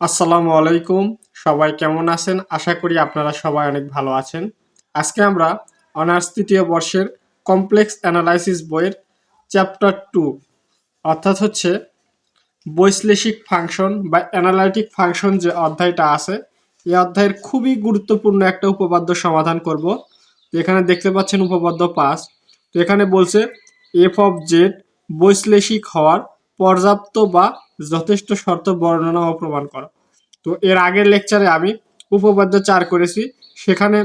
আসসালামু আলাইকুম। সবাই কেমন আছেন? আশা করি আপনারা সবাই অনেক ভালো আছেন। আজকে আমরা অনার্স তৃতীয় বর্ষের কমপ্লেক্স অ্যানালাইসিস বইয়ের চ্যাপ্টার টু, অর্থাৎ হচ্ছে বৈশ্লেষিক ফাংশন বা অ্যানালাইটিক ফাংশন যে অধ্যায়টা আছে এই অধ্যায়ের খুবই গুরুত্বপূর্ণ একটা উপপাদ্য সমাধান করব। এখানে দেখতে পাচ্ছেন উপপাদ্য পাঁচ। তো এখানে বলছে, এফ অফ জেড বৈশ্লেষিক হওয়ার পর্যাপ্ত বা যথেষ্ট শর্ত বর্ণনা ও প্রমাণ করা। তো এর আগের লেকচারে আমি উপপাদ্য চার করেছি, সেখানে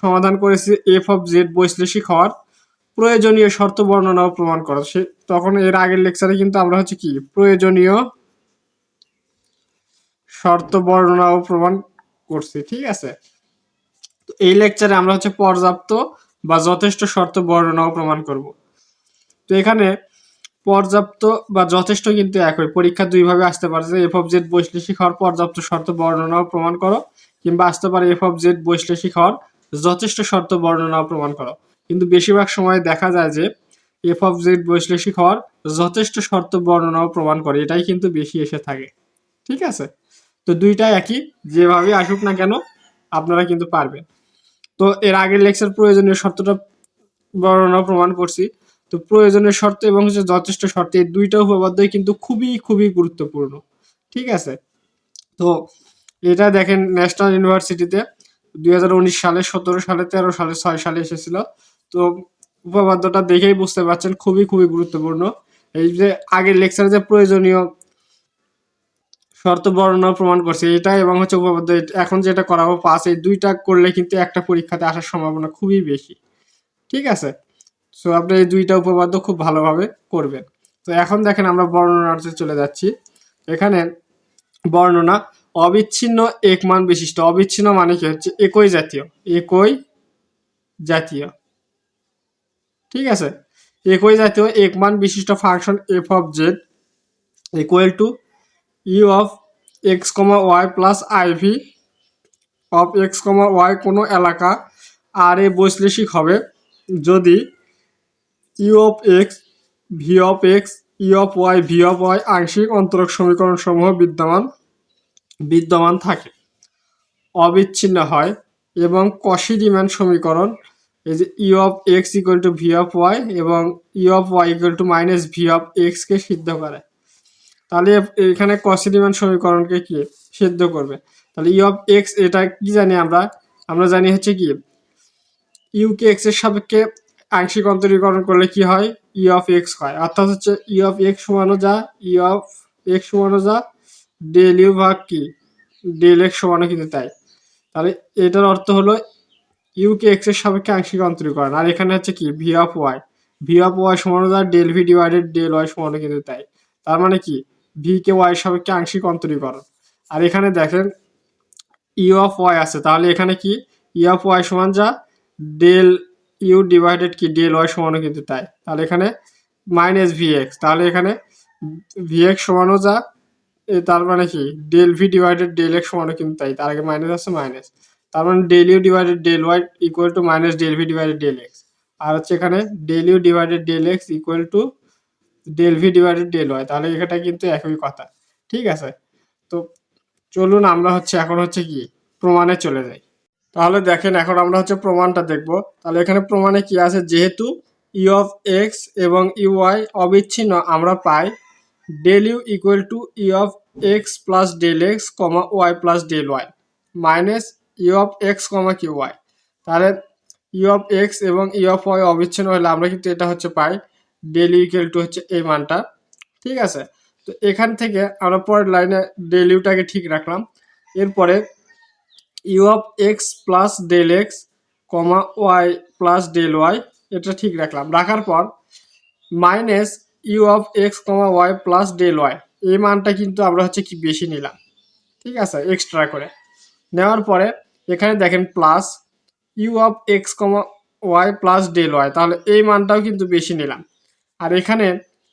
সমাধান করেছি এফ অফ জেড বৈশ্লেষিক হওয়ার প্রয়োজনীয় শর্ত বর্ণনা ও প্রমাণ করো। সে তখন এর আগের লেকচারে কিন্তু আমরা হচ্ছে কি, প্রয়োজনীয় শর্ত বর্ণনা ও প্রমাণ করছি, ঠিক আছে? তো এই লেকচারে আমরা হচ্ছে পর্যাপ্ত বা যথেষ্ট শর্ত বর্ণনা ও প্রমাণ করব। তো এখানে পর্যাপ্ত বা যথেষ্ট কিন্তু একই। পরীক্ষা দুইভাবে আসতে পারে, যে এফ অফ জেড বৈশ্লেষিক হওয়ার পর্যাপ্ত শর্ত বর্ণনা প্রমাণ করো, কিংবা আসতে পারে এফ অফ জেড বৈশ্লেষিক হওয়ার যথেষ্ট শর্ত বর্ণনা প্রমাণ করো। কিন্তু বেশিরভাগ সময় দেখা যায় যে এফ অফ জেড বৈশ্লেষিক হওয়ার যথেষ্ট শর্ত বর্ণনা ও প্রমাণ করে, এটাই কিন্তু বেশি এসে থাকে। ঠিক আছে? তো দুইটাই একই, যেভাবে আসুক না কেন, আপনারা কিন্তু পারবেন। তো এর আগের লেকচার প্রয়োজনীয় শর্তটা বর্ণনা প্রমাণ করছি। তো প্রয়োজনের শর্ত এবং হচ্ছে যথেষ্ট শর্ত, এই দুইটা উপপাদ্যই কিন্তু খুবই খুবই গুরুত্বপূর্ণ। ঠিক আছে? তো এটা দেখেন ন্যাশনাল ইউনিভার্সিটিতে দুই হাজার উনিশ সালে, সতেরো সালে, তেরো সালে, ছয় সালে এসেছিল। তো উপপাদ্যটা দেখেই বুঝতে পারছেন খুবই খুবই গুরুত্বপূর্ণ। এই যে আগের লেকচারে যে প্রয়োজনীয় শর্ত বর্ণনা প্রমাণ করছে এটা এবং হচ্ছে উপপাদ্য এখন যেটা করাবো পাস, এই দুইটা করলে কিন্তু একটা পরীক্ষাতে আসার সম্ভাবনা খুবই বেশি। ঠিক আছে? সো আপনি এই দুইটা উপপাদ্য খুব ভালোভাবে করবেন। তো এখন দেখেন আমরা বর্ণনাতে চলে যাচ্ছি। এখানে বর্ণনা, অবিচ্ছিন্ন এক মান বিশিষ্ট। অবিচ্ছিন্ন মানে কি হচ্ছে? একই জাতীয়। একই জাতীয়। ঠিক আছে? একই জাতীয় এক মান বিশিষ্ট function F of Z equal to U of X comma Y plus I V of X comma Y কোনো এলাকা আর এ বৈশ্লেষিক হবে যদি U of X V of X E of Y V of Y আংশিক অন্তরক সমীকরণ সমূহ বিদ্যমান বিদ্যমান থাকে। অবিচ্ছিন্ন হয় এবং কষি ডিম্যান্ড সমীকরণ, এই যে E of X equal to V of Y এবং E of Y equal to minus V of এক্সকে সিদ্ধ করে। তাহলে এখানে কষি ডিম্যান্ড সমীকরণকে কি সিদ্ধ করবে? তাহলে ই অফ এক্স এটা কি জানি আমরা? আমরা জানি হচ্ছে কি ইউকে এক্সের সাপেক্ষে আংশিক অন্তরীকরণ করলে কি হয়? ই অফ এক্স হয়। অর্থাৎ হচ্ছে ই অফ এক্স সমানো যা ই অফ এক্স সমানো যা ডেল ইউ ভাগ কি? ডেল এক্স সমানো কিন্তু তাই। তাহলে এটার অর্থ হলো ইউকে এক্সের সাপেক্ষে আংশিক অন্তরীকরণ। আর এখানে হচ্ছে কি? V of Y V of Y সমানো যা del V divided del Y সমানো কিন্তু তাই। তার মানে কি? ভি কে ওয়াই সাপেক্ষে আংশিক অন্তরীকরণ। আর এখানে দেখেন ই অফ ওয়াই আছে। তাহলে এখানে কি? ই অফ ওয়াই সমান যা ডেল ইউ ডিভাইডেড কি ডেল ওয়াই সমানও কিন্তু তাই। তাহলে এখানে মাইনাস ভি এক্স তাহলে এখানে ভি এক্স সমানও যা তার মানে কি? Del V divided del X সমানও কিন্তু তাই, তার আগে মাইনাস আছে মাইনাস তার মানে del U divided del Y equal to minus del V divided del X আর হচ্ছে এখানে del U divided del X equal to del V divided del Y তাহলে এটা কিন্তু একই কথা। ঠিক আছে? তো চলুন আমরা হচ্ছে, এখন হচ্ছে কি? প্রমাণে চলে যাই। তাহলে দেখেন এখন আমরা হচ্ছে প্রমাণটা দেখব। তাহলে এখানে প্রমাণে কি আছে? যেহেতু ই অফ এক্স এবং ইউ ওয়াই অবিচ্ছিন্ন আমরা পাই del U equal to E of X plus del X comma Y plus del Y minus E of X comma Q Y তাহলে ই অফ এক্স এবং ই অফ ওয়াই অবিচ্ছিন্ন হলে আমরা কিন্তু এটা হচ্ছে পাই ডেল ইউ ইকুয়াল টু হচ্ছে এই মানটা। ঠিক আছে? তো এখান থেকে আমরা পরের লাইনে ডেল ইউটাকে ঠিক রাখলাম। এরপরে U of X plus del X comma Y plus del Y এটা ঠিক রাখলাম। রাখার পর minus U of X comma Y plus del Y এই মানটা কিন্তু আমরা হচ্ছে কি বেশি নিলাম। ঠিক আছে এক্সট্রা করে। নেওয়ার পরে এখানে দেখেন plus U of X comma Y plus del Y তাহলে এই মানটাও কিন্তু বেশি নিলাম। আর এখানে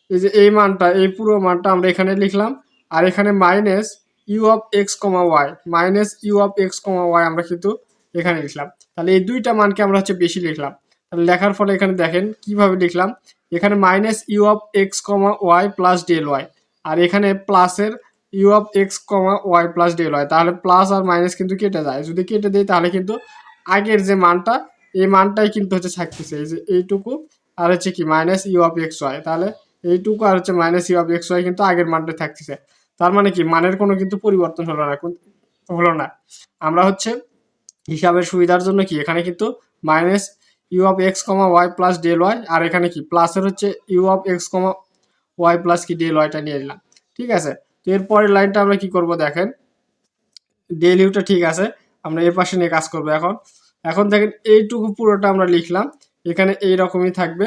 এই যে এই মানটা, এই পুরো মানটা আমরা এখানে লিখলাম। আর এখানে minus U of X comma Y minus U of X comma Y আমরা কিন্তু এখানে লিখলাম। তাহলে এই দুইটা মানকে আমরা হচ্ছে বেশি লিখলাম। তাহলে লেখার ফলে এখানে দেখেন কীভাবে লিখলাম? এখানে minus U of X comma Y plus del Y আর এখানে প্লাসের U of X comma Y plus del Y তাহলে প্লাস আর মাইনাস কিন্তু কেটে যায়। যদি কেটে দেয় তাহলে কিন্তু আগের যে মানটা, এই মানটাই কিন্তু হচ্ছে থাকতেছে। এই যে এইটুকু আর হচ্ছে কি? Minus U of X Y তাহলে এইটুকু আর হচ্ছে minus U of X Y কিন্তু আগের মানটা থাকতেছে। তার মানে কি? মানের কোনো কিন্তু পরিবর্তন হলো না হলো না। আমরা হচ্ছে হিসাবের সুবিধার জন্য কি? এখানে কিন্তু minus U of X comma Y plus del Y আর এখানে কি? প্লাসের হচ্ছে U of X comma Y plus কি ডেল ওয়াইটা নিয়ে নিলাম। ঠিক আছে? তো এরপরের লাইনটা আমরা কি করব দেখেন? ডেল ইউটা ঠিক আছে, আমরা এর পাশে নিয়ে কাজ করব এখন। এখন দেখেন এইটুকু পুরোটা আমরা লিখলাম, এখানে এই রকমই থাকবে।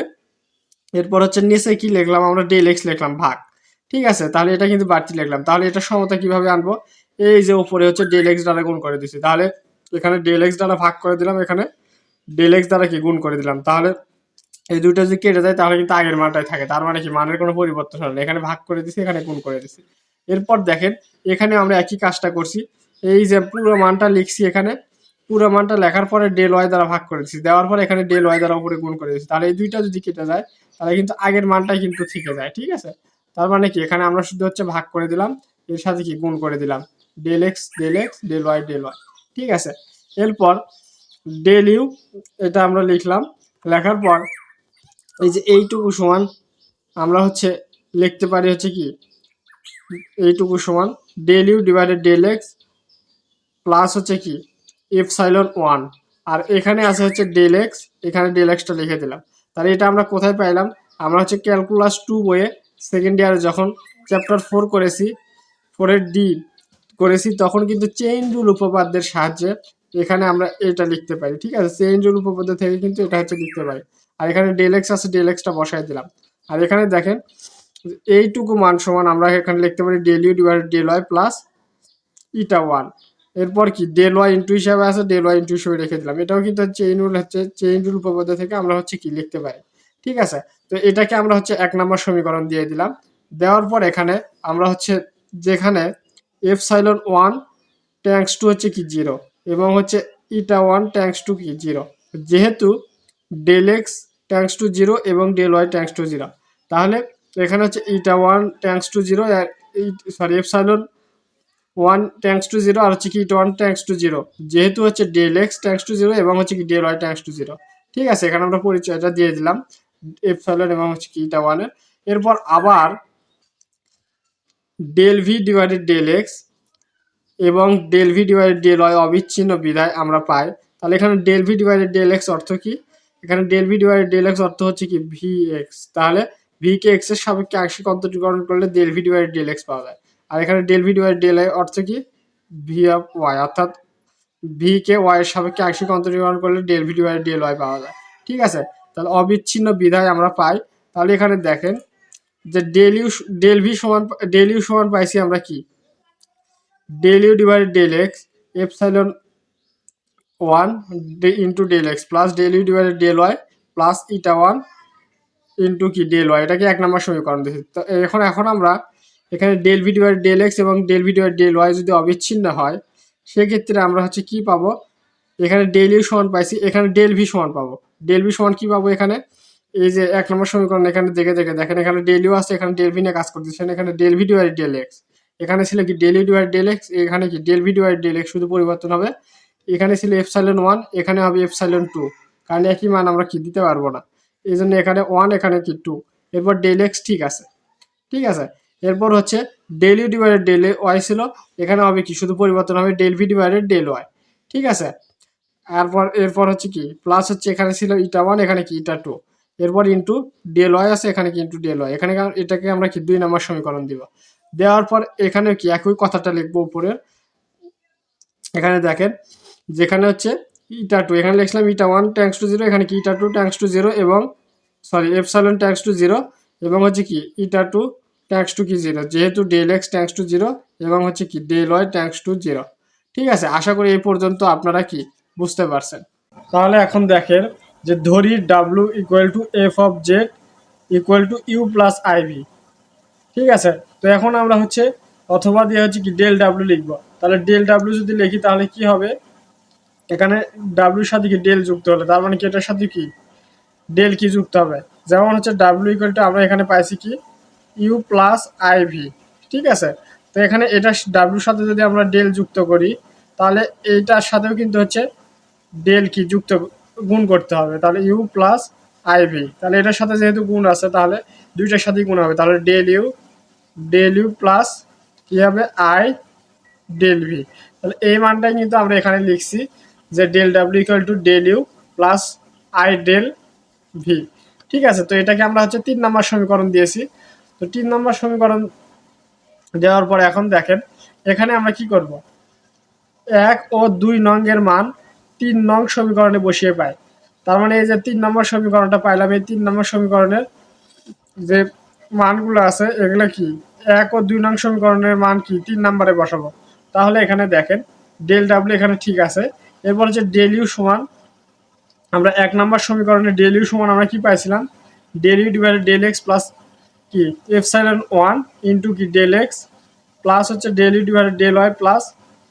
এরপর হচ্ছে নিচে কি লিখলাম? আমরা ডেল এক্স লিখলাম, ভাগ। ঠিক আছে, তাহলে এটা কিন্তু বাড়তি লিখলাম। তাহলে এটা সমতা কীভাবে আনব? এই যে উপরে হচ্ছে ডেল এক্স দ্বারা গুণ করে দিছি। তাহলে এখানে ডেল এক্স দ্বারা ভাগ করে দিলাম, এখানে ডেল এক্স দ্বারা কি গুণ করে দিলাম? তাহলে এই দুইটা যদি কেটে যায়, তাহলে কিন্তু আগের মানটাই থাকে। তার মানে কি, মানের কোনো পরিবর্তন হলো না। এখানে ভাগ করে দিছি, এখানে গুণ করে দিছি। এরপর দেখেন, এখানে আমরা একই কাজটা করছি। এই যে পুরো মানটা লিখছি এখানে, পুরো মানটা লেখার পরে ডেল ওয়াই দ্বারা ভাগ করে দিচ্ছি দেওয়ার পরে এখানে ডেল ওয়াই দ্বারা উপরে গুণ করে দিচ্ছি তাহলে এই দুইটা যদি কেটে যায়, তাহলে কিন্তু আগের মানটাই কিন্তু থেকে যায়, ঠিক আছে? তার মানে কি? এখানে আমরা শুধু হচ্ছে ভাগ করে দিলাম, এর সাথে কি? গুণ করে দিলাম। Del X del X del Y del Y ঠিক আছে? এরপর ডেল ইউ এটা আমরা লিখলাম। লেখার পর এই যে এইটুকু সমান আমরা হচ্ছে লিখতে পারি হচ্ছে কি? এইটুকু সমান del u divided del x plus হচ্ছে কি? এফ সাইলন ওয়ান আর এখানে আছে হচ্ছে ডেল এক্স এখানে ডেল এক্সটা লিখে দিলাম। তাহলে এটা আমরা কোথায় পাইলাম? আমরা হচ্ছে ক্যালকুলাস টু বইয়ে সেকেন্ড ইয়ারে যখন চ্যাপ্টার ফোর করেছি ফোরের ডি করেছি, তখন কিন্তু চেইন রুল উপপাদ্যের সাহায্যে এখানে আমরা এটা লিখতে পারি, ঠিক আছে? চেইন রুল উপপাদ্য থেকে কিন্তু এটা হচ্ছে লিখতে পারি। আর এখানে ডেলেক্স আছে ডেল এক্সটা বসাই দিলাম। আর এখানে দেখেন, এইটুকু মান সমান আমরা এখানে লিখতে পারি del U divided del Y plus eta one এরপর কি? ডেল ওয়াই ইন্টু হিসাবে আছে ডেল ওয়াই ইন্টু হিসাবে রেখে দিলাম। এটাও কিন্তু চেইন রুল হচ্ছে চেইন রুল উপপাদ্য থেকে আমরা হচ্ছে কি লিখতে পারি? ঠিক আছে? তো এটাকে আমরা হচ্ছে এক নম্বর সমীকরণ দিয়ে দিলাম। দেওয়ার পর এখানে আমরা হচ্ছে যেখানে এফ সাইলন ওয়ান ট্যাঙ্কস টু হচ্ছে কি জিরো এবং হচ্ছে ইটা ওয়ান ট্যাঙ্কস টু কি জিরো। যেহেতু del X tends to zero এবং del Y tends to zero. তাহলে এখানে হচ্ছে eta one tends to zero sorry epsilon one tends to zero আর হচ্ছে কি eta one tends to zero. যেহেতু হচ্ছে del X tends to zero এবং হচ্ছে কি del Y tends to zero. ঠিক আছে? এখানে আমরা পরিচয়টা দিয়ে দিলাম। এফ সাইলন এবং হচ্ছে কি ইটা ওয়ানের এরপর আবার del V divided del X এবং del V divided del Y অবিচ্ছিন্ন বিধায় আমরা পাই। তাহলে এখানে del V divided del X অর্থ কি? এখানে del V divided del X অর্থ হচ্ছে কি ভি এক্স তাহলে ভি কে এক্সের সাপেক্ষে আংশিক অন্তরীকরণ করলে del V divided del X পাওয়া যায়। আর এখানে del V divided del I অর্থ কি? ভি অফ ওয়াই অর্থাৎ ভি কে ওয়াই এর সাপেক্ষে আংশিক অন্তরীকরণ করলে del V divided del Y পাওয়া যায়। ঠিক আছে? তাহলে অবিচ্ছিন্ন বিধায় আমরা পাই। তাহলে এখানে দেখেন যে ডেল ইউ ডেল ভি সমান ডেল ইউ সমান পাইছি আমরা কি? Del U divided del X epsilon one into del X plus del U divided del Y plus eta one into কি? ডেল ওয়াই এটাকে এক নম্বর সমীকরণ দিয়েছি। তো এখন এখন আমরা এখানে del V divide del X এবং del V divide del Y যদি অবিচ্ছিন্ন হয়, সেক্ষেত্রে আমরা হচ্ছে কি পাবো? এখানে ডেল ইউ সমান পাইছি, এখানে ডেল ভি সমান পাবো। ডেল ভি সমান কি পাবো এখানে? এই যে এক নম্বর সমীকরণ এখানে দেখে দেখে দেখেন, এখানে ডেল ইউ আছে, এখানে ডেল ভি নিয়ে কাজ করতেছেন, এখানে del V divide del X এখানে ছিল কি del V divide del X এখানে কি del V divide del X শুধু পরিবর্তন হবে। এখানে ছিল এফ এফসাইলন ওয়ান এখানে হবে এফ এফসাইলন টু কারণ একই মান আমরা কি দিতে পারব না। এই জন্য এখানে ওয়ান এখানে কি টু এরপর ডেল এক্স ঠিক আছে। ঠিক আছে? এরপর হচ্ছে ডেলি ডিভাইডেড ডেল ওয়াই ছিল। এখানে হবে কি? শুধু পরিবর্তন হবে del V divided del Y ঠিক আছে? এরপর এরপর হচ্ছে কি? প্লাস হচ্ছে এখানে ছিল ইটা ওয়ান এখানে কি? ইটা টু এরপর ইন্টু ডেল ওয়াই আছে, এখানে কি ইন্টু ডেল ওয়াই এখানে এটাকে আমরা কি দুই নম্বর সমীকরণ দিব। দেওয়ার পর এখানে কি একই কথাটা লিখব উপরে এখানে দেখেন, যেখানে হচ্ছে ইটা টু এখানে লিখলাম eta one tends to zero এখানে কি eta two tends to zero এবং sorry F epsilon tends to zero এবং হচ্ছে কি ইটা টু ট্যাঙ্কস টু কি জিরো যেহেতু del X tends to zero এবং হচ্ছে কি del Y tends to zero ঠিক আছে? আশা করি এই পর্যন্ত আপনারা কি বুঝতে পারছেন। তাহলে এখন দেখেন যে ধরি W equal to F of Z equal to U plus I V ঠিক আছে? তো এখন আমরা হচ্ছে অথবা দিয়ে হচ্ছে কি ডেল ডাব্লু লিখব। তাহলে ডেল ডাব্লু যদি লিখি তাহলে কি হবে? এখানে ডাব্লুর সাথে কি ডেল যুক্ত হলে? তার মানে কি এটার সাথে কি? ডেল কি যুক্ত হবে? যেমন হচ্ছে ডাব্লু ইকুয়াল টু আমরা এখানে পাইছি কি? ইউ প্লাস আইভি ঠিক আছে? তো এখানে এটা ডাব্লিউর সাথে যদি আমরা ডেল যুক্ত করি, তাহলে এইটার সাথেও কিন্তু হচ্ছে ডেল কি যুক্ত গুণ করতে হবে, তাহলে ইউ প্লাস আইভি তাহলে এটার সাথে যেহেতু গুণ আছে, তাহলে দুইটার সাথেই গুণ হবে, তাহলে del U del U plus কী হবে আই ডেল ভি তাহলে এই মানটাই কিন্তু আমরা এখানে লিখছি যে del W equal to del U plus I del V ঠিক আছে? তো এটাকে আমরা হচ্ছে তিন নম্বর সমীকরণ দিয়েছি, তো তিন নম্বর সমীকরণ দেওয়ার পর এখন দেখেন, এখানে আমরা কি করব? এক ও দুই নঙ্গের মান তিন নং সমীকরণে বসিয়ে পাই তার মানে এই যে তিন নম্বর সমীকরণটা পাইলাম, এই তিন নম্বর সমীকরণের যে মানগুলো আছে, এগুলো কি? এক ও দুই নং সমীকরণের মান কি? তিন নম্বরে বসাবো। তাহলে এখানে দেখেন ডেল ডাব্লিউ এখানে ঠিক আছে। এরপর হচ্ছে ডেল ইউ সমান, আমরা এক নম্বর সমীকরণে ডেল ইউ সমান আমরা কি পাইছিলাম? Del U divided del X plus কি? এফ এফসাইলন ওয়ান ইন্টু কি? ডেল এক্স প্লাস হচ্ছে del U divided del Y plus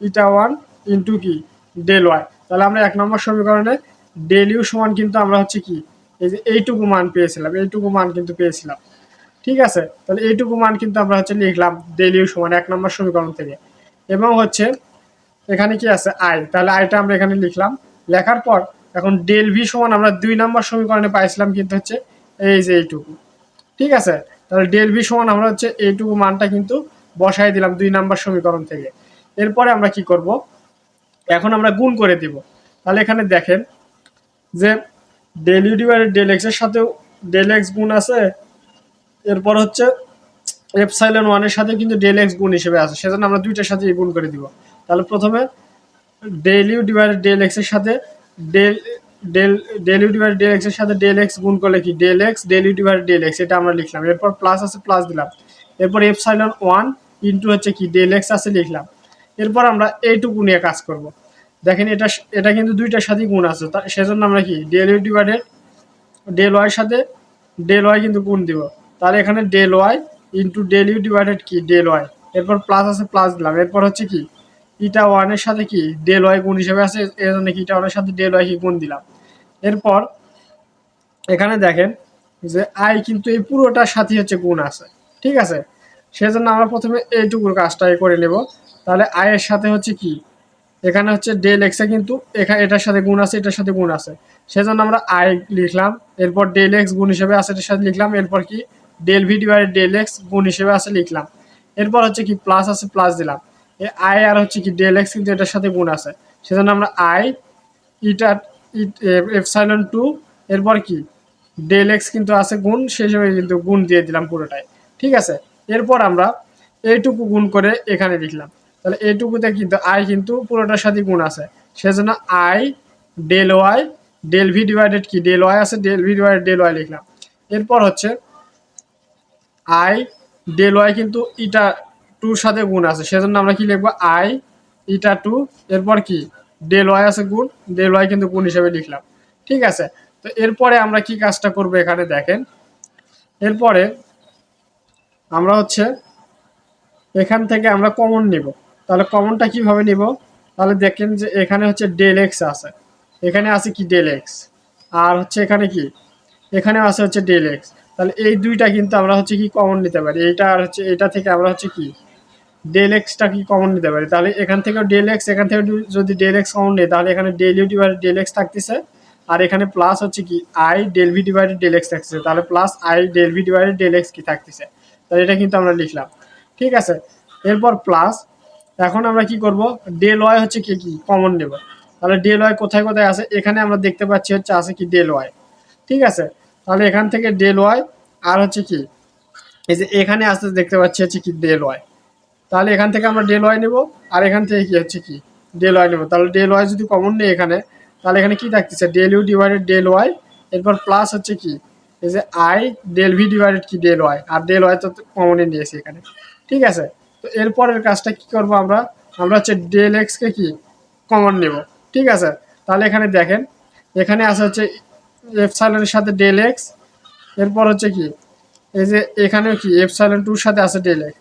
eta one into কি? ডেল ওয়াই তাহলে আমরা এক নম্বর সমীকরণে ডেল ইউ সমান কিন্তু আমরা হচ্ছে কি, এই যে এইটুকু মান পেয়েছিলাম, এইটুকু মান কিন্তু পেয়েছিলাম। ঠিক আছে? তাহলে এইটুকু মান কিন্তু আমরা হচ্ছে লিখলাম ডেল ইউ সমান এক নম্বর সমীকরণ থেকে। এবং হচ্ছে এখানে কি আছে? আই তাহলে আইটা আমরা এখানে লিখলাম। লেখার পর এখন ডেল ভি সমান আমরা দুই নম্বর সমীকরণে পাইছিলাম কিন্তু হচ্ছে এই যে এইটুকু। ঠিক আছে? তাহলে ডেল ভি সমান আমরা হচ্ছে এইটুকু মানটা কিন্তু বসাই দিলাম দুই নাম্বার সমীকরণ থেকে। এরপরে আমরা কি করব? এখন আমরা গুণ করে দিব। তাহলে এখানে দেখেন যে ডেল ইউ ডিভাইডেড ডেল এক্সের সাথেও ডেল এক্স গুণ আছে, এরপর হচ্ছে এপসাইলন ওয়ানের সাথে কিন্তু ডেল এক্স গুণ হিসেবে আছে, সেজন্য আমরা দুইটার সাথে গুণ করে দিব। তাহলে প্রথমে ডেল ইউ ডিভাইডেড ডেল এক্সের সাথে del del del U divided del এক্সের সাথে ডেল এক্স গুণ করলে কি? Del X del U divided del X এটা আমরা লিখলাম। এরপর প্লাস আছে প্লাস দিলাম। এরপর এপসাইলন ওয়ান ইন্টু হচ্ছে কি? ডেল এক্স আছে লিখলাম। এরপর আমরা এইটুকু নিয়ে কাজ করব। দেখেন এটা এটা কিন্তু দুইটার সাথেই গুণ আছে। তা, সেজন্য আমরা কি ডেল ইউ ডিভাইডেড ডেল ওয়াইয়ের সাথে ডেল ওয়াই কিন্তু গুণ দিব। তাহলে এখানে del Y into del U divided কি? ডেল ওয়াই এরপর প্লাস আছে প্লাস দিলাম। এরপর হচ্ছে কি ইটা ওয়ানের সাথে কি ডেল ওয়াই গুণ হিসেবে আছে এর জন্য কি ইটা ওয়ানের সাথে ডেল ওয়াই কি গুণ দিলাম। এরপর এখানে দেখেন যে আই কিন্তু এই পুরোটার সাথে হচ্ছে গুণ আছে। ঠিক আছে? সেজন্য আমরা প্রথমে এইটুকুর কাজটাই করে নেব। তাহলে আয়ের সাথে হচ্ছে কি? এখানে হচ্ছে ডেল এক্সে কিন্তু এখানে এটার সাথে গুণ আছে, এটার সাথে গুণ আছে। সেজন্য আমরা আই লিখলাম। এরপর ডেল এক্স গুণ হিসেবে আছে এটার সাথে লিখলাম। এরপর কি? Del V divided del X গুণ হিসেবে আছে লিখলাম। এরপর হচ্ছে কি প্লাস আছে প্লাস দিলাম। এ আই আর হচ্ছে কি ডেল এক্স কিন্তু এটার সাথে গুণ আছে। সেজন্য আমরা আই, ইটা এফসাইলন টু, এরপর কি? ডেল এক্স কিন্তু আছে গুণ, সেই হিসেবে কিন্তু গুণ দিয়ে দিলাম পুরোটাই। ঠিক আছে? এরপর আমরা এইটুকু গুণ করে এখানে লিখলাম। তাহলে এইটুকুতে কিন্তু আই কিন্তু পুরোটার সাথে গুণ আছে। সেজন্য I del Y del V divided কি? ডেল ওয়াই আছে del V divided del Y লিখলাম। এরপর হচ্ছে আই ডেল ওয়াই কিন্তু ইটা টুর সাথে গুণ আছে। সেজন্য আমরা কি লিখব? আই ইটা টু এরপর কি? ডেল ওয়াই আছে গুণ ডেল ওয়াই কিন্তু গুণ হিসেবে লিখলাম। ঠিক আছে? তো এরপরে আমরা কি কাজটা করব এখানে দেখেন। এরপরে আমরা হচ্ছে এখান থেকে আমরা কমন নিব। তাহলে কমনটা কীভাবে নিব? তাহলে দেখেন যে এখানে হচ্ছে ডেল এক্স আছে। এখানে আছে কি ডেল এক্স আর হচ্ছে এখানে কি? এখানে আছে হচ্ছে ডেল এক্স তাহলে এই দুইটা কিন্তু আমরা হচ্ছে কি কমন নিতে পারি? এইটা আর হচ্ছে, এটা থেকে আমরা হচ্ছে কি? ডেল এক্সটা কি কমন নিতে পারি? তাহলে এখান থেকে ডেল এক্স এখান থেকে যদি ডেল এক্স কমন নেই, তাহলে এখানে del U divided del X থাকতেছে। আর এখানে প্লাস হচ্ছে কি? I del V divided del X থাকতেছে। তাহলে plus I del V divided del X কি থাকতেছে? তাহলে এটা কিন্তু আমরা লিখলাম। ঠিক আছে? এরপর প্লাস এখন আমরা কি করব? ডেল ওয়াই হচ্ছে কি কি? কমন নেব তাহলে ডেল ওয়াই কোথায় কোথায় আছে? এখানে আমরা দেখতে পাচ্ছি হচ্ছে আছে কি ডেল ওয়াই ঠিক আছে? তাহলে এখান থেকে ডেল ওয়াই আর হচ্ছে কি? এই যে এখানে আসতে দেখতে পাচ্ছি হচ্ছে কি ডেল ওয়াই তাহলে এখান থেকে আমরা ডেল ওয়াই নেব, আর এখান থেকে কি হচ্ছে কি? ডেল ওয়াই নেব। তাহলে ডেল ওয়াই যদি কমন নেই এখানে, তাহলে এখানে কি থাকতেছে? Del U divided del Y এরপর প্লাস হচ্ছে কি? এই যে আই ডেল ভি ডিভাইডেড কি ডেল ওয়াই আর ডেল ওয়াই তো কমনে নিয়েছি এখানে। ঠিক আছে? তো এরপরের কাজটা কি করব আমরা? আমরা হচ্ছে ডেল এক্সকে কি কমন নেব। ঠিক আছে? তাহলে এখানে দেখেন, এখানে আছে হচ্ছে এফ এফসাইলনের সাথে ডেল এক্স এরপর হচ্ছে কি? এই যে এখানেও কি? এফ এফসাইলন টুর সাথে আছে ডেল এক্স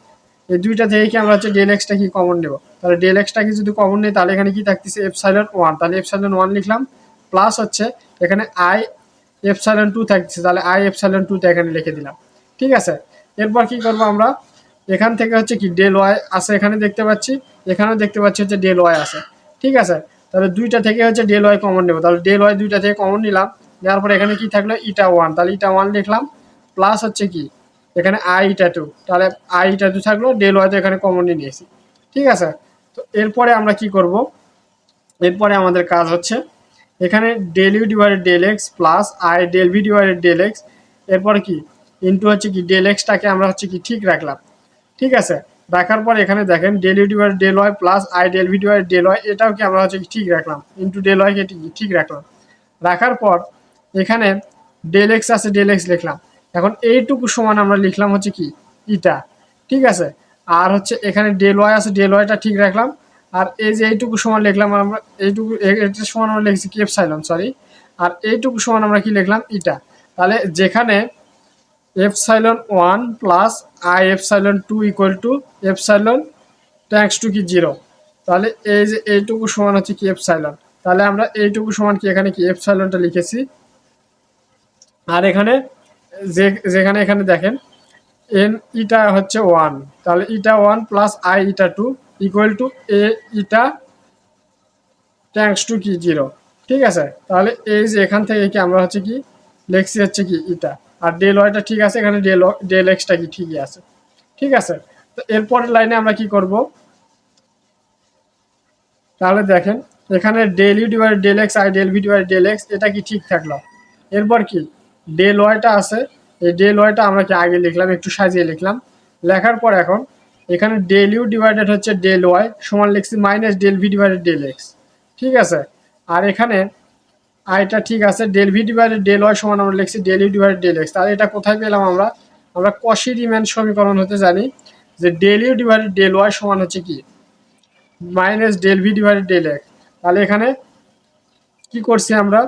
এই দুইটা থেকে কি আমরা হচ্ছে ডেল এক্সটা কি কমন নেব? তাহলে ডেল এক্সটাকে যদি কমন নেই, তাহলে এখানে কি থাকতেছে এফ এফসাইলন ওয়ান তাহলে এফ এফসাইলন ওয়ান লিখলাম প্লাস হচ্ছে এখানে আই এফসাইলন টু থাকতেছে তাহলে আই এফসাইলন টুটা এখানে লিখে দিলাম। ঠিক আছে? এরপর কি করব আমরা? এখান থেকে হচ্ছে কি, ডেল ওয়াই আছে এখানে দেখতে পাচ্ছি, এখানেও দেখতে পাচ্ছি হচ্ছে ডেল ওয়াই আছে। ঠিক আছে? তাহলে দুইটা থেকে হচ্ছে ডেল ওয়াই কমন নেব। তাহলে ডেল ওয়াই দুইটা থেকে কমন নিলাম, নেওয়ার পরে এখানে কি থাকল? Eta one. তাহলে ইটা ওয়ান লিখলাম, প্লাস হচ্ছে কি, এখানে আই ইটা টু তাহলে আই ইটা টু থাকল, ডেল ওয়াই তো এখানে কমন নিয়ে নিয়েছি। ঠিক আছে? তো এরপরে আমরা কি করব? এরপরে আমাদের কাজ হচ্ছে এখানে del U divided del X plus I del V divided del X এরপর কি? ইন্টু হচ্ছে কি ডেল এক্সটাকে আমরা হচ্ছে কি ঠিক রাখলাম। ঠিক আছে? রাখার পর এখানে দেখেন del U divided del Y plus I del V divided del Y এটাও কি আমরা হচ্ছে কি ঠিক রাখলাম? ইন্টু ডেল ওয়াইকে ঠিক রাখলাম। রাখার পর এখানে ডেল এক্স আছে ডেল এক্স লিখলাম। এখন এইটুকু সমান আমরা লিখলাম হচ্ছে কি ইটা ঠিক আছে? আর হচ্ছে এখানে ডেল ওয়াই আছে ডেল ওয়াইটা ঠিক রাখলাম। আর এই যে এইটুকু সমান লিখলাম আমরা, এইটুকু এটার সমান আমরা লিখছি কি? এফসাইলন সরি আর এইটুকু সমান আমরা কি লিখলাম? ইটা তাহলে যেখানে epsilon one plus I epsilon two equal to epsilon tends to কি? জিরো তাহলে এই যে এইটুকু সমান হচ্ছে কি? এফসাইলন তাহলে আমরা এইটুকু সমান কি এখানে কি? এফসাইলনটা লিখেছি। আর এখানে যে, যেখানে এখানে দেখেন এন ইটা হচ্ছে ওয়ান তাহলে eta one plus i eta two equal to a eta tends to কি? জিরো ঠিক আছে? তাহলে এই যে এখান থেকে কি? আমরা হচ্ছে কি? লেখছি হচ্ছে কি? ইটা আর ডেল ওয়াইটা ঠিক আছে? এখানে ডেল ডেল এক্সটা কি? ঠিকই আছে। ঠিক আছে? তো এরপরের লাইনে আমরা কি করব? তাহলে দেখেন, এখানে del u divide del x i del v divide del x এটা কি ঠিক থাকল? এরপর কি? ডেল ওয়াইটা আছে। এই ডেল ওয়াইটা আমরা কি আগে লিখলাম? একটু সাজিয়ে লিখলাম। লেখার পর এখন এখানে ডেল ইউ ডিভাইডেড হচ্ছে ডেল ওয়াই সমান লিখছি minus del v divided del x ঠিক আছে? আর এখানে আইটা ঠিক আছে del v divided del y সমান আমরা লিখছি del u divided del x তাহলে এটা কোথায় পেলাম আমরা? আমরা কষি রিম্যান সমীকরণ হতে জানি যে del u divided del y সমান হচ্ছে কি? Minus del v divided del x তাহলে এখানে কি করছি আমরা?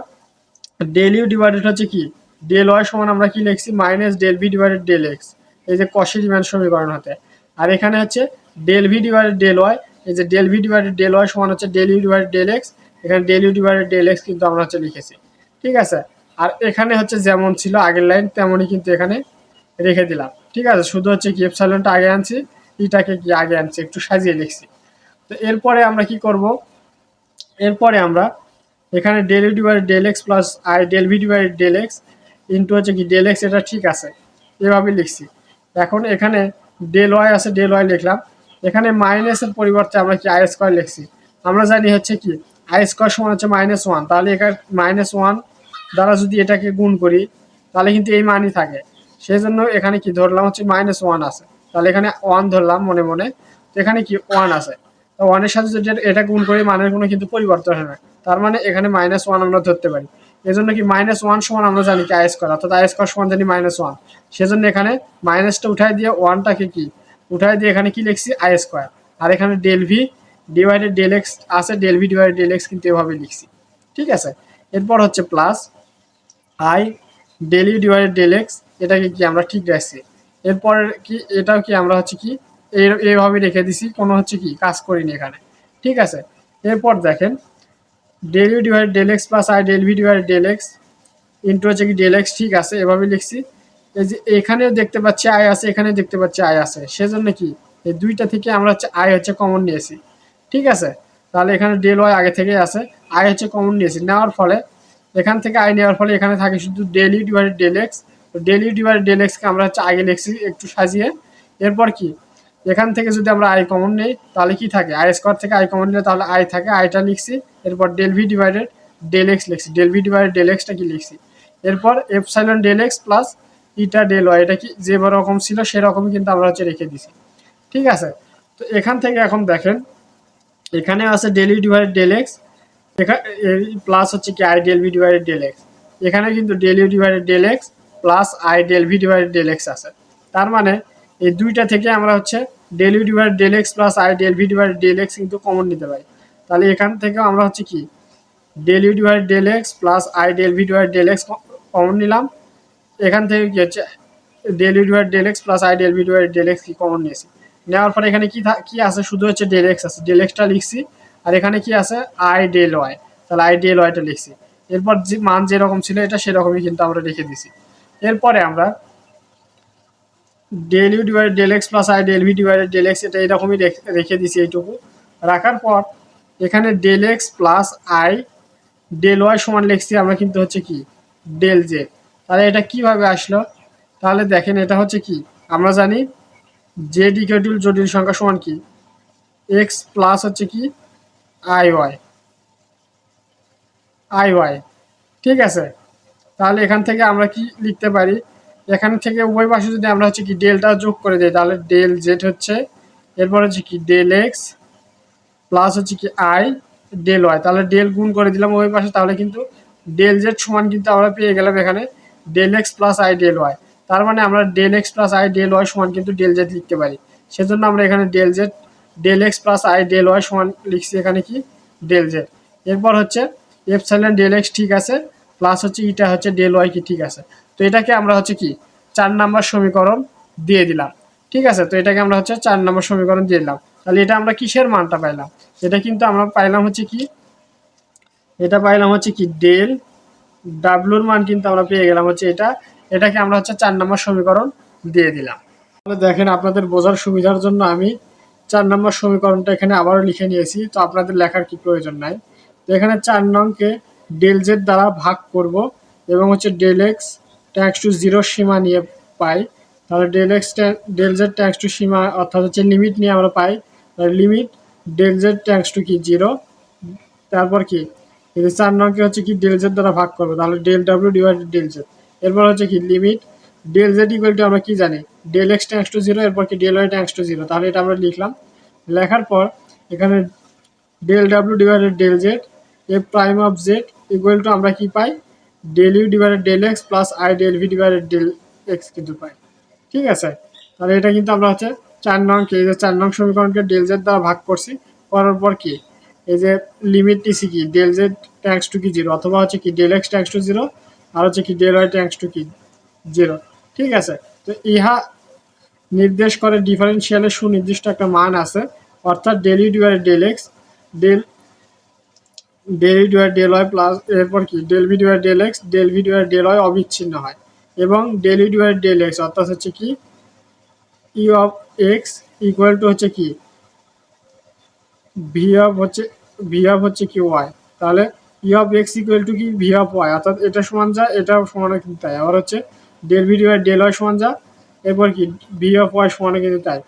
ডেল ইউ ডিভাইডেড হচ্ছে কি? ডেল ওয়াই সমান আমরা কি লিখছি? Minus del v divided del x এই যে কষি রিম্যান সমীকরণ হতে। আর এখানে হচ্ছে del v divided del y এই যে del v divided del y সমান হচ্ছে del u divided del x এখানে del u divided del x কিন্তু আমরা হচ্ছে লিখেছি, ঠিক আছে? আর এখানে হচ্ছে যেমন ছিল আগের লাইন তেমনই কিন্তু এখানে রেখে দিলাম, ঠিক আছে? শুধু হচ্ছে কি এপসাইলনটা আগে আনছি ইটাকে কি আগে আনছি, একটু সাজিয়ে লিখছি। তো এরপরে আমরা কি করব? এরপরে আমরা এখানে del u divided del x plus i del v divided del x into হচ্ছে কি ডেল এক্স এটা ঠিক আছে, এভাবে লিখছি। এখন এখানে ডেল ওয়াই আছে ডেল ওয়াই লিখলাম। এখানে মাইনাসের পরিবর্তে আমরা কি আই স্কোয়ার লিখছি? আমরা জানি হচ্ছে কি আই স্কোয়ার সমান হচ্ছে মাইনাস ওয়ান তাহলে এখানে মাইনাস ওয়ান দ্বারা যদি এটাকে গুণ করি, তাহলে কিন্তু এই মানই থাকে। সেই জন্য এখানে কি ধরলাম হচ্ছে মাইনাস ওয়ান আছে। তাহলে এখানে ওয়ান ধরলাম মনে মনে। তো এখানে কি ওয়ান আছে। তো ওয়ানের সাথে যদি এটা গুণ করি, মানের কোনো কিন্তু পরিবর্তন হয় না। তার মানে এখানে মাইনাস ওয়ান আমরা ধরতে পারি। এই জন্য কি মাইনাস ওয়ান সমান আমরা জানি কি আই স্কোয়ার অর্থাৎ আই স্কোয়ার সমান জানি মাইনাস ওয়ান সেজন্য এখানে মাইনাসটা উঠাই দিয়ে ওয়ানটাকে কি? উঠাই দিয়ে এখানে কি লিখছি? আই স্কোয়ার আর এখানে del v divided del x আছে del v divided del x কিন্তু এভাবে লিখছি। ঠিক আছে? এরপর হচ্ছে plus i del u divided del x এটাকে কি আমরা ঠিক রাখছি? এরপর কি, এটাও কি আমরা হচ্ছে কি এই এইভাবে রেখে দিছি, কোনো হচ্ছে কি, কাজ করিনি এখানে। ঠিক আছে? এরপর দেখেন del u divide del x plus i del v divide del x into হচ্ছে কি ডেল এক্স ঠিক আছে, এভাবে লিখছি। এই যে এখানেও দেখতে পাচ্ছি আই আছে এখানে দেখতে পাচ্ছি আই আছে। সেজন্য কি? এই দুইটা থেকে আমরা হচ্ছে আই হচ্ছে কমন নিয়েছি। ঠিক আছে? তাহলে এখানে ডেল ওয়াই আগে থেকেই আছে আই হচ্ছে কমন নিয়েছি। নেওয়ার ফলে, এখান থেকে আই নেওয়ার ফলে এখানে থাকে শুধু del divided del x del divided del এক্সকে আমরা হচ্ছে আগে লিখছি একটু সাজিয়ে। এরপর কি? এখান থেকে যদি আমরা আই কমন নেই, তাহলে কি থাকে? আই স্কোয়ার থেকে আই কমন নিলে তাহলে আই থাকে আইটা লিখছি, এরপর del v divided del x লিখছি ডেল ভি ডিভাইডেড ডেল এক্সটা কি লিখছি? এরপর epsilon del x plus eta del y এটা কি যে রকম ছিল সেরকমই কিন্তু আমরা হচ্ছে রেখে দিছি। ঠিক আছে? তো এখান থেকে এখন দেখেন, এখানে আছে del u divided del x এখানে প্লাস হচ্ছে কি i del v divided del x এখানে কিন্তু del divided del x plus i del v divided del x আছে। তার মানে এই দুইটা থেকে আমরা হচ্ছে del u divided del x plus i del v divided del x কিন্তু কমন নিতে পারি। তাহলে এখান থেকে আমরা হচ্ছে কি del u divided del x plus i del v divided del x common নিলাম। এখান থেকে কি হচ্ছে del u divide del x plus i del v divide del x কি কমন নিয়েছি। নেওয়ার পরে এখানে কি কি আছে? শুধু হচ্ছে ডেল এক্স আছে। ডেল এক্সটা লিখছি, আর এখানে কি আছে? আই ডেল ওয়াই তাহলে আই ডেল ওয়াইটা লিখছি। এরপর যে মান যেরকম ছিল, এটা সেরকমই কিন্তু আমরা রেখে দিছি। এরপরে আমরা del u divided del x plus i del v divided del x এটা এরকমই রেখে- দিছি এইটুকু। রাখার পর এখানে del x plus i del y সমান লিখছি আমরা কিন্তু হচ্ছে কি? ডেল জে তাহলে এটা কীভাবে আসলো? তাহলে দেখেন এটা হচ্ছে কি? আমরা জানি জে ডিকেটিল জটিল সংখ্যা সমান কি? এক্স প্লাস হচ্ছে কি? আই ওয়াই আই ওয়াই ঠিক আছে? তাহলে এখান থেকে আমরা কি লিখতে পারি? এখান থেকে উভয় পাশে যদি আমরা হচ্ছে কি ডেলটা যোগ করে দিই, তাহলে ডেল জেড হচ্ছে, এরপর হচ্ছে কি ডেল এক্স প্লাস হচ্ছে কি আই ডেল ওয়াই তাহলে ডেল গুণ করে দিলাম ওই পাশে, তাহলে কিন্তু ডেল জেড সমান কিন্তু আমরা পেয়ে গেলাম এখানে del x plus i del y তার মানে আমরা del x plus i del y সমান কিন্তু ডেল জেড লিখতে পারি। সেজন্য আমরা এখানে del z del x plus i del y সমান লিখছি এখানে কি? ডেল জেড এরপর হচ্ছে এপসাইলেন ডেল এক্স ঠিক আছে প্লাস হচ্ছে ইটা হচ্ছে ডেল ওয়াই কি ঠিক আছে। তো এটাকে আমরা হচ্ছে কি চার নাম্বার সমীকরণ দিয়ে দিলাম। ঠিক আছে? তো এটাকে আমরা হচ্ছে চার নম্বর সমীকরণ দিয়ে দিলাম। তাহলে এটা আমরা কিসের মানটা পাইলাম? এটা কিন্তু আমরা পাইলাম হচ্ছে কি, এটা পাইলাম হচ্ছে কি ডেল ডাব্লুর মান কিন্তু আমরা পেয়ে গেলাম হচ্ছে এটা। এটাকে আমরা হচ্ছে চার নম্বর সমীকরণ দিয়ে দিলাম। তাহলে দেখেন আপনাদের বোঝার সুবিধার জন্য আমি চার নম্বর সমীকরণটা এখানে আবারও লিখে নিয়েছি। তো আপনাদের লেখার কি প্রয়োজন নাই। তো এখানে চার নংকে ডেল জেড দ্বারা ভাগ করব এবং হচ্ছে del x tends to zero সীমা নিয়ে পাই। তাহলে del x del z tends to সীমা অর্থাৎ হচ্ছে লিমিট নিয়ে আমরা পাই। Limit del z tends to কি? জিরো। তারপর কি? এই যে চার নংকে হচ্ছে কি ডেল জেড দ্বারা ভাগ করব। তাহলে ডেল ডাব্লিউ ডিভাইডেড ডেল জেড এরপর হচ্ছে কি limit del z equal to আমরা কি জানি? Del x tends to zero, এরপর কি del y tends to zero. তাহলে এটা আমরা লিখলাম। লেখার পর এখানে del W divided del z a prime of z equal to আমরা কি পাই? Del u divided del x plus i del v divided del x কিন্তু পাই। ঠিক আছে? তাহলে এটা কিন্তু আমরা হচ্ছে চার নং কি? এই যে চার নং সমীকরণকে ডেল জেড দ্বারা ভাগ করছি। করার পর কি? এই যে লিমিট নিছি কি? ডেল জেড ট্যাক্স টু কি? জিরো অথবা হচ্ছে কি? Del x tends to zero আর হচ্ছে কি? ডেল ওয়াই ট্যাক্স টু কি? জিরো ঠিক আছে? তো ইহা নির্দেশ করে ডিফারেন্সিয়ালের সুনির্দিষ্ট একটা মান আছে। অর্থাৎ del u divided del x del del u divide del y plus এরপর কি? Del v divide del x del v divide del y অবিচ্ছিন্ন হয়। এবং del u divide del x অর্থাৎ হচ্ছে কি? E of x equal to হচ্ছে কি? ভি অফ হচ্ছে ভি অফ হচ্ছে কি ওয়াই তাহলে e of x equal to কি? ভি অফ ওয়াই অর্থাৎ এটা সমান যা এটা সমান কিন্তু তাই। আবার হচ্ছে del v divide del y সমান যা, এরপর কি? ভি অফ ওয়াই সমান কিন্তু তাই।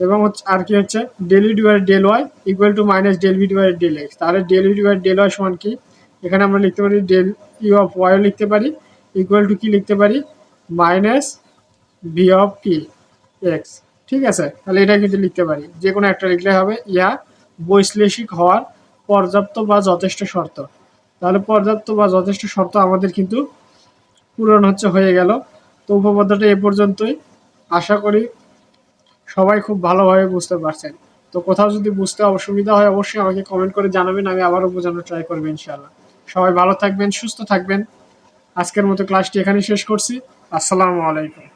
এবং হচ্ছে আর কি হচ্ছে del u divide del y equal to minus del v divide del x তাহলে del u divide del y সমান কি? এখানে আমরা লিখতে পারি ডেল ইউ অফ ওয়াইও লিখতে পারি ইকুয়াল টু কি লিখতে পারি? মাইনাস ভি অফ কি এক্স ঠিক আছে? তাহলে এটা কিন্তু লিখতে পারি। যে কোনো একটা লিখলে হবে ইয়া বৈশ্লেষিক হওয়ার পর্যাপ্ত বা যথেষ্ট শর্ত। তাহলে পর্যাপ্ত বা যথেষ্ট শর্ত আমাদের কিন্তু পূরণ হচ্ছে, হয়ে গেল। তো উপপাদ্যটা এ পর্যন্তই। আশা করি সবাই খুব ভালোভাবে বুঝতে পারছেন। তো কোথাও যদি বুঝতে অসুবিধা হয়, অবশ্যই আমাকে কমেন্ট করে জানাবেন, আমি আবারও বোঝানোর ট্রাই করব ইনশাআল্লাহ। সবাই ভালো থাকবেন, সুস্থ থাকবেন। আজকের মতো ক্লাসটি এখানেই শেষ করছি। আসসালামু আলাইকুম।